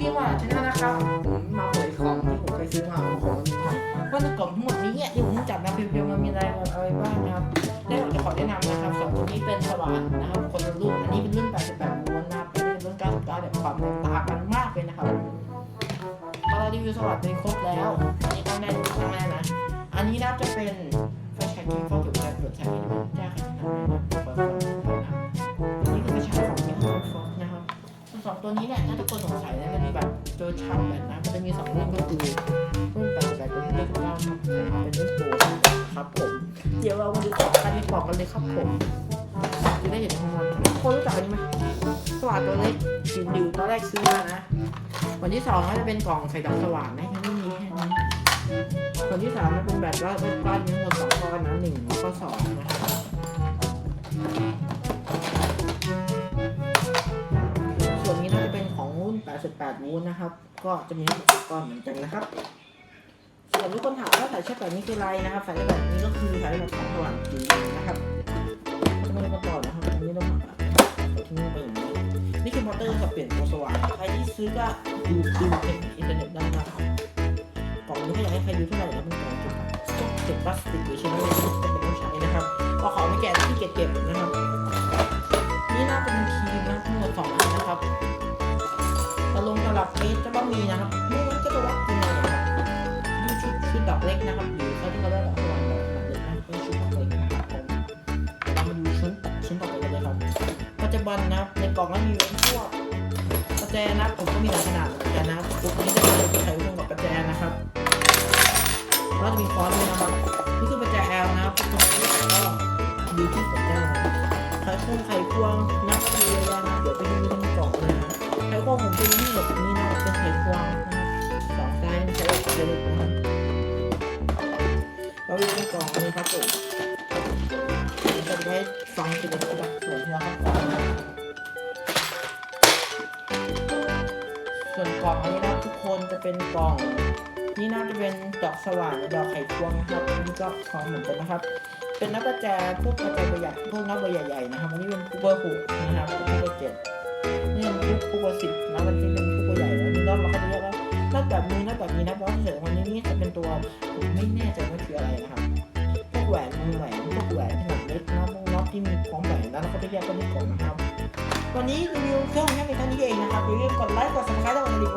ต้อนรับเข้าสู่พิมพ์พี่หวานชนะนะครับผมมาเผยของที่ผมเคยซื้อมาของของมีทั้งว่าในกล่องทั้งหมดนี้เนี่ยที่ผมจับมาเพียวๆมันมีอะไรอะไรบ้างนะครับได้ผมจะขอแนะนำนะครับสองตัวนี้เป็นสว่านนะครับคนละรุ่นอันนี้เป็นรุ่น 88ม้วนนะครับอันนี้เป็นรุ่น 99แต่ความแตกต่างกันมากเลยนะครับพอเรารีวิวสว่านไปครบแล้วอันนี้ต้องแน่ดูข้างแรกนะอันนี้นับจะเป็นไฟฉายที่ฟอกอยู่การตรวจฉายที่มันแจ้งให้ทำให้น แบบตัวชาร์จแบตนะมันจะมีสองรุ่นก็คือรุ่นแปดแบตกับรุ่นเก้าครับผมเป็นรุ่นโปรครับผม เดี๋ยวเรามาดูของกันในกล่องกันเลยครับผมจะได้เห็นทั้งหมดคนรู้จักอันนี้ไหมสว่านตัวเล็กดิวดิวตอนแรกซื้อมานะวันที่สองก็จะเป็นกล่องใส่ดอกสว่านนะยังไม่มีแค่นี้ส่วนที่สามมันเป็นแบบว่าเป็นก้อนมีทั้งหมดสองก้อนนะหนึ่งแล้วก็สองนะครับ 8.8นิ้วนะครับ ก็จะมีทั้งหมกรณ์เหมือนกันนะครับส่วนทุกคนถามว่าสายชาร์จแบบนี้คืออะไรนะครับสายชาร์จแบบนี้ก็คือสายแบบของสว่างจรินะครับจะไม่ไต้องต่อนะครับไม่ต้องหักทิ้งไปอย่างนี้นี่คือมอเตอร์กับเปลี่ยนตัวสว่างใครที่ซื้อก็ดูดูในอินเทอร์เน็ตได้นะครับกล่องนี้ถ้อยากให้ใครดูเท่าไหร่ก็ไม่ต้กล่องเก็บพลาสติกหรือชิ้นนี้จะเป็นต้องใช้นะครับพอขอไม่แก่ที่เก็บเก็บ ลับเมตรก็ต้องมีนะครับ ไม่งั้นก็จะวัดยังไงนะครับดูชุดชุดดอกเล็กนะครับหรือเขาที่เขาเรียกดอกสว่านดอกขนาดเล็กนะเป็นชุดดอกเล็กนะครับผมเรามาดูชิ้นชิ้นต่อไปกันเลยครับปัจจุบันนะครับในกล่องนั้นมีเป็นพวกประแจนะผมก็มีหลายขนาดเหมือนกันนะครับปุ๊บนี้จะเป็นใช้ร่วมกับประแจนะครับแล้วจะมีคอนด้วยนะครับนี่คือประแจ L นะครับตรงนี้ก็ดูที่ผมได้นะครับไข่ควงไข่ควงนับดูเลยนะเดี๋ยวไปดูในกล่องเลยนะไข่ควงผมจะมีแบบนี้ เราดูในกล่องเลยครับผมจะไว้ฟังทีละตัวส่วนที่เราครับส่วนกล่องอันนี้นะทุกคนจะเป็นกล่อง นี่น่าจะเป็นดอกสว่านหรือดอกไข่ควงนะครับอันนี้ก็ของเหมือนกันนะครับ เป็นนับประแจพวกประแจใบใหญ่พวกนับใบใหญ่ๆนะครับอันนี้เป็นคูเบอร์หกนะครับคูเบอร์เจ็ดนี่เป็นคูเบอร์สิบนะมันจะเป็นคูเบอร์ใหญ่แล้วนี่รอบเราก็จะเรียกว่า นับแบบนี้นับแบบนี้นะเพราะเฉยๆวันนี้นี่จะเป็นตัวผมไม่แน่ใจว่าคืออะไรนะครับพวกแหวนมือแหวนพวกแหวนขนาดเล็กนะพวกน็อตที่มีพร้อมแหวนแล้วเราก็จะแยกกันในกล่องนะครับวันนี้รีวิวเครื่องแค่ในเท่านี้เองนะครับอย่าลืมกดไลค์กดซับสไครต์และกดกระดิ่ง